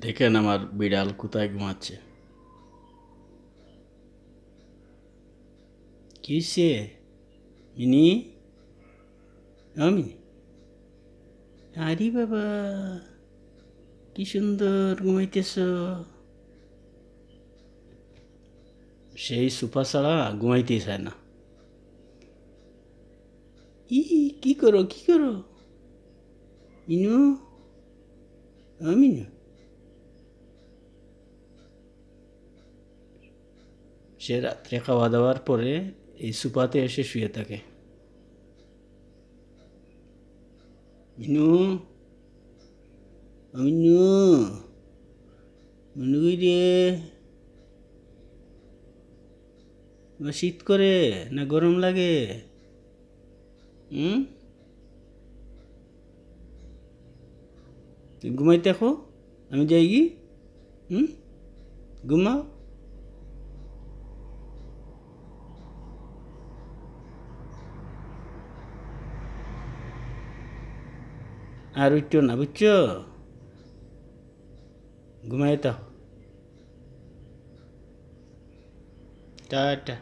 দেখেন আমার বিড়াল কোথায় ঘুমাচ্ছে। কি সে মিনি? আমি আরে বাবা, কি সুন্দর ঘুমাইতেছ। সেই সুপা ছাড়া ঘুমাইতেই চায় না। ই, কি করো কি করো? মিনু? আমি সে রাত্রে খাওয়া দাওয়ার পরে এই সুপাতে এসে শুয়ে থাকে। মিনু মিনু মিনু রে? শীত করে না গরম লাগে? হুম? তুই ঘুমাইতে দেখো আমি যাই হুম? ঘুমাও। আর উঠছো না বুঝছ ঘুমাই তো টাটা